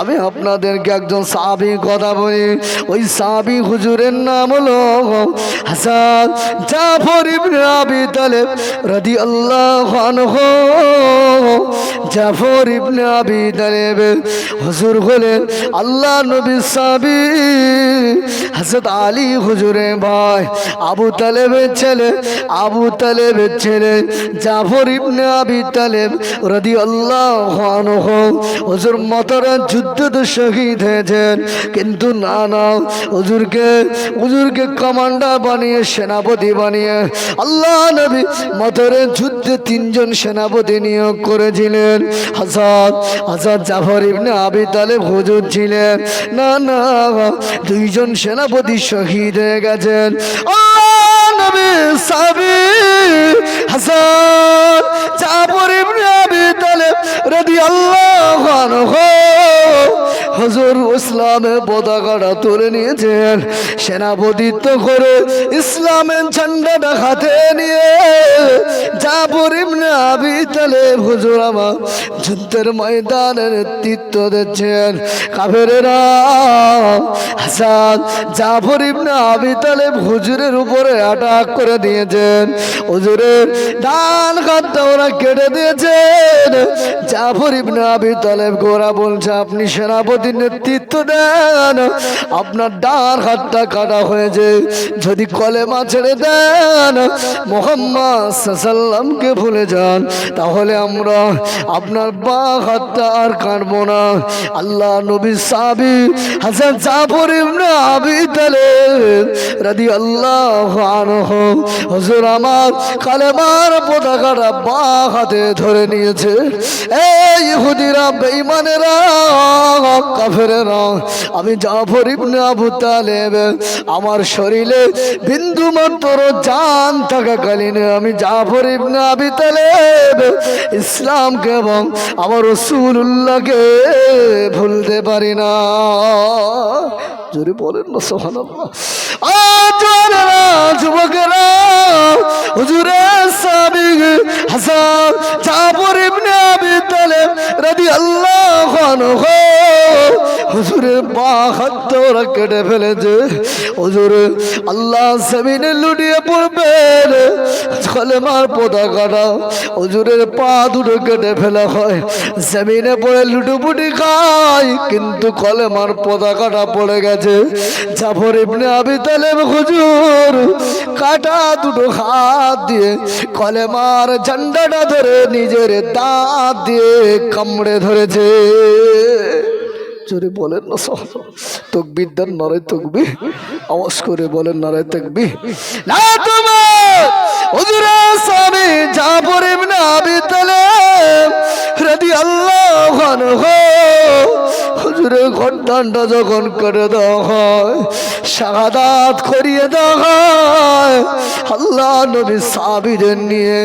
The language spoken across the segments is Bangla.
আমি আপনাদেরকে একজন সাহাবি কথা বলি। ওই সাহাবি হুজুরের নাম হলো হাসান জাফর ইবনে আবি তালেব রাদিয়াল্লাহু আনহু। জাফর ইবনে আবি তালেব হুজুর হলেন আল্লাহ নবী সাহাবি। হাসত আলী হুজুরের ভাই, আবু তালেবের ছেলে, আবু তালেবের ছেলে, জাফর ইবনে আবি তালেব রদি আল্লাহ হুজুর মতরা যুদ্ধতে শহীদ হয়েছেন। কিন্তু না না, হুজুরকে হুজুরকে কমান্ডার বানিয়ে, সেনাপতি বানিয়ে, আল্লাহ নবী মতরের যুদ্ধে তিনজন সেনাপতি নিয়োগ করেছিলেন। হাসাদ হাসাদ জাফর ইবনে আবি তালেব হুজুর ছিলেন। না না, দুইজন সেনাপতি শহীদ হয়ে গেছেন। হাসান জাফর ইবনে আবি তালেব রাদিয়াল্লাহু আনহু হজুর ইসলামে পতাকাটা তুলে নিয়েছেন সেনাপতিত্ব করে ইসলামের ঝান্ডাটা হাতে নিয়ে যা ইবনে আবি তালেব হুজুর আমার যুদ্ধের নেতৃত্ব দিচ্ছেন। হাসান জাফর ইবনে আবি তালেব হুজুরের উপরে অ্যাটাক করে দিয়েছেন। হুজুরের ডান ওরা কেটে দিয়েছেন। জাফর ইবনে আবি তালেব গোরা বলছে, আপনি সেনাপতির নেতৃত্ব দেন। আপনার ডান হাতটা কাটা হয়েছে। যদি কলেমা ছেড়ে দেন, মোহাম্মদ সাল্লামকে ভুলে যান। তাহলে আমরা আপনার বা হাতটা আর কাটবো না। আল্লাহ নবী সাবি হাসান জাফর ইবনে আবি তালেব রাদি আল্লাহ আনহু, হুজুর আমার কালেমার পতাকাটা বা হাতে ধরে নিয়েছে। এই ইহুদিরা, বেঈমানেরা, কাফেরেরা, আমি জাফর ইবনে আবু তালেব, আমার শরীরে বিন্দু মাত্র জান থাকাকালীন আমি জাফর ইবনে আবি তালেব ইসলামকে এবং আমার রসুল্লাহকে ভুলতে পারি না। জোরে বলেন না সোহান যুবকেরা হুজুরের পা হাত ওরা কেটে ফেলেছে। হুজুর, আল্লাহ জমিনে লুটিয়ে পড়বেন কলেমার পতাকাটা হুজুরের পা দুটো কেটে ফেলা হয়। জমিনে পড়ে লুটুপুটি খায়, কিন্তু কলেমার পতাকাটা পড়ে গেছে। জাফর ইবনে আবি তালেব হুজুর কাটা দুটো হাত দিয়ে কলেমার ঝান্ডাটা ধরে নিজের দাঁত দিয়ে কামড়ে ধরেছে। জোরে বলেন না সহ তকবির দেন, নারায় তকবি আওয়াজ করে বলেন, নারায় তকবি না হুজুরে স্বামী হুজুরের ঘন্টানটা যখন করে দেওয়া হয়, শাহাদাত করিয়ে দেওয়া হয়, আল্লাহ নবী সাবিদের নিয়ে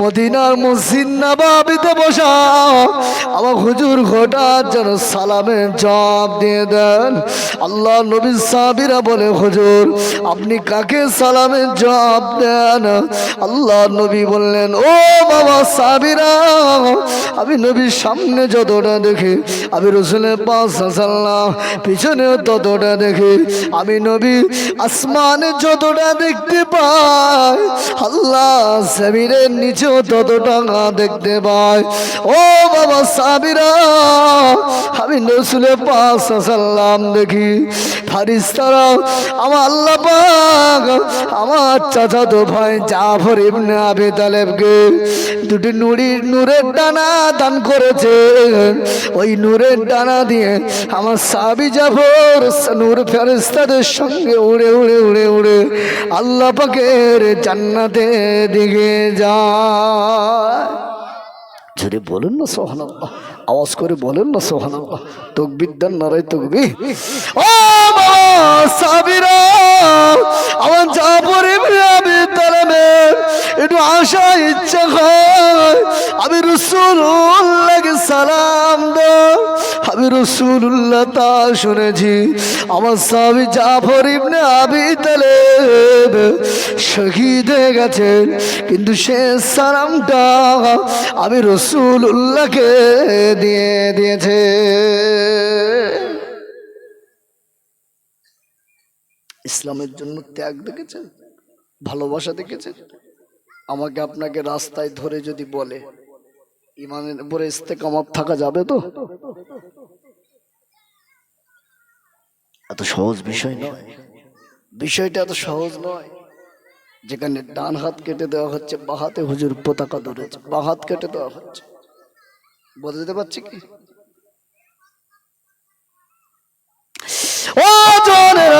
মদিনার মসজিদ নাবাবিতে বসা, আমার হুজুর ঘটার যেন সালামের জবাব দিয়ে দেন। আল্লাহ নবী সাবিরা বলে, হুজুর, আপনি কাকে সালামের জবাব দেন? আল্লাহ নবী বললেন, ও বাবা সাবিরা আমি নবীর সামনে যতটা দেখি, আমি রসুলের পাশ সাল্লাম পিছনেও ততটা দেখি আমি নবী, আসমানে যতটা দেখতে পাই, আল্লাহ সাবিরের নিচেও ততটা দেখতে পাই। ও বাবা সাবিরা আমি রসুলের পাশ সাল্লাম দেখি। ফারিস্তারা, আমার আল্লাহ পাক, আমার চাচাতো ভাই জাফর ইবনে আবি তালেবকে দুটি নুড়ি নূরের ডানা দান করেছে। ওই নূরের ডানা দিয়ে আমার সাবি জাফর নূর ফেরেস্তাদের সঙ্গে উড়ে উড়ে উড়ে উড়ে আল্লাহ পাকের জান্নাতে দিকে যায়। যদি বলেন না সোহান আওয়াজ করে বলেন না সোহান তকবির দেন নারাই তকবি ও সাবিরা, আমার জাফর ইবনে আবি তালেবের একটু আশা ইচ্ছা হয়। আমি রসুল্লাহকে সালাম দাও আমি রসুল্লাহ তা শুনেছি। আমার স্বামী জাফর ইবনে আবি তালেব শহীদ হয়ে গেছেন। কিন্তু শেষ সালামটা আমি রসুল উল্লাহকে দিয়ে দিয়েছে। ইসলামের জন্য ত্যাগ দেখেছেন? ভালোবাসা দেখেছেন? আমাকে আপনাকে রাস্তায় ধরে যদি বলে, ইমানের উপরে ইস্তেকামাত থাকা যাবে তো? এত সহজ বিষয় নয়। বিষয়টা এত সহজ নয়। যেখানে ডান হাত কেটে দেওয়া হচ্ছে, বা হাতে হুজুর পতাকা ধরেছে, বা হাত কেটে দেওয়া হচ্ছে। বোঝাতে পারছি কি? ও জনেরা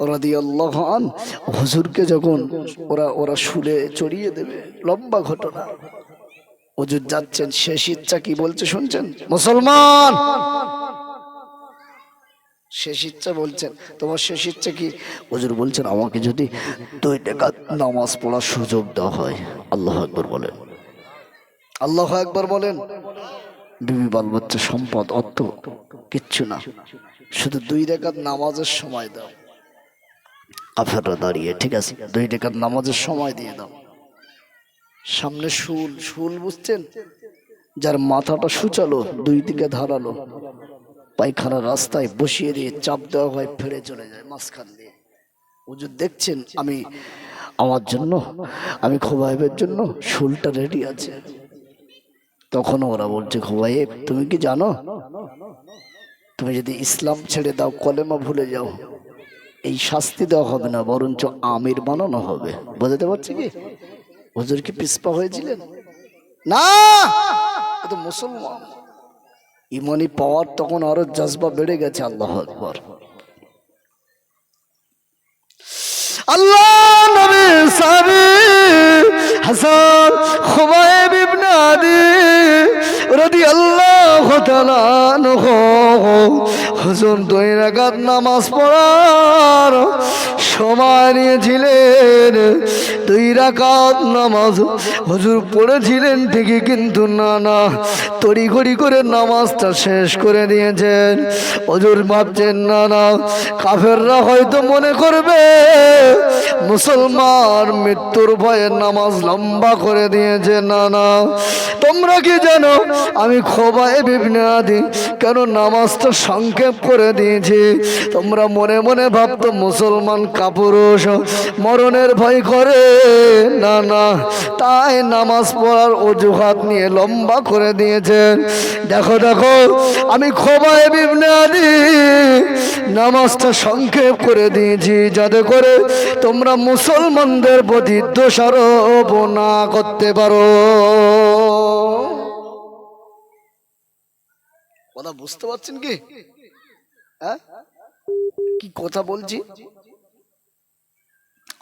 রাদিয়াল্লাহু হুজুরকে যখন ওরা ওরা শুলে চড়িয়ে দেবে, লম্বা ঘটনা। হুজুর যাচ্ছেন, শেষ ইচ্ছা কি বলছে শুনছেন? মুসলমান! শেষ ইচ্ছা বলছেন। তোমার শেষ ইচ্ছা কি? হুজুর বলছেন, আমাকে যদি দুই টাকা নামাজ পড়ার সুযোগ দেওয়া হয়, আল্লাহ একবার বলেন। আল্লাহ একবার বলেন। বিবি বাল সম্পদ, অর্থ কিচ্ছু না। শুধু দুই রেখাত নামাজের সময় দাও। আফেররা দাঁড়িয়ে, ঠিক আছে? দুই রেখাত নামাজের সময় দিয়ে দাও। সামনে শুল শুল বুঝছেন? যার মাথাটা সুচালো, দুই দিকে ধারালো। পায়খানা রাস্তায় বসিয়ে দিয়ে চাপ দেওয়া হয় ফিরে চলে যায় মাঝখান দিয়ে। হুজুর, দেখছেন আমি আমার জন্য, আমি খোবাইবের জন্য শুলটা রেডি আছে। তখন ওরা বলছে, খোবাইব, তুমি কি জানো? তুমি যদি ইসলাম ছেড়ে দাও, কলেমা ভুলে যাও। এই শাস্তি দেওয়া হবে না, বরঞ্চ আমির বানানো হবে। বুঝতে পারছি কি? হুজুর কি পিসপা হয়েছিলেন? না! তো মুসলমান। ইমানি পাওয়ার তখন আরও জজবা বেড়ে গেছে, আল্লাহ আকবর। আল্লাহ নবী সাবি হাসান খুবাইব ইবনে আদি রাদিয়াল্লাহু তাআলা আনহু হুজুর দুই রাকাত নামাজ পড়ার সময় নিয়েছিলেন। দুই রাকাত নামাজ হুজুর পড়েছিলেন ঠিকই, কিন্তু না না, তড়িঘড়ি করে নামাজটা শেষ করে দিয়েছেন। হুজুর ভাবছেন, না না, কাফেররা হয়তো মনে করবে মুসলমান মৃত্যুর ভয়ে নামাজ লম্বা করে দিয়েছে, না না। তোমরা কি জানো, আমি খোবায় বিঘ্নে আদি কেন নামাজটা সংক্ষেপ করে দিয়েছি। তোমরা মনে মনে ভাবতো মুসলমান কাপুরুষ, মরণের ভয় করে। না না, তাই নামাজ পড়ার অজুহাত নিয়ে লম্বা করে দিয়েছেন দেখো দেখো, আমি খোবায় বিঘ্নে আদি নামাজটা সংক্ষেপ করে দিয়েছি, যাতে করে তোমরা মুসলমানদের প্রতি দোষারোপ না করতে পারো। কথা বুঝতে পারছেন কি হ্যাঁ? কি কথা বলছি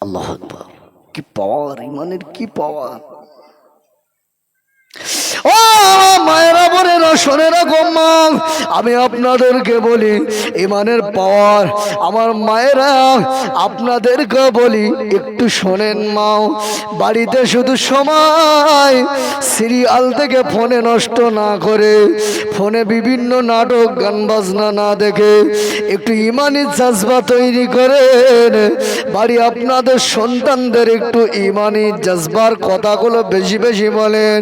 আল্লাহ। কি পাওয়ার ইমানের কি পাওয়ার ও বোনেরা শোনে রাখো মা আমি আপনাদেরকে বলি ইমানের পাওয়ার। আমার মায়েরা, আপনাদেরকে বলি, একটু শোনেন মাও বাড়িতে শুধু সময় সিরিয়াল থেকে ফোনে নষ্ট না করে, ফোনে বিভিন্ন নাটক, গান বাজনা না দেখে একটু ইমানি জাজবা তৈরি করেন। বাড়ি আপনাদের সন্তানদের একটু ইমানি জাজবার কথাগুলো বেশি বেশি বলেন।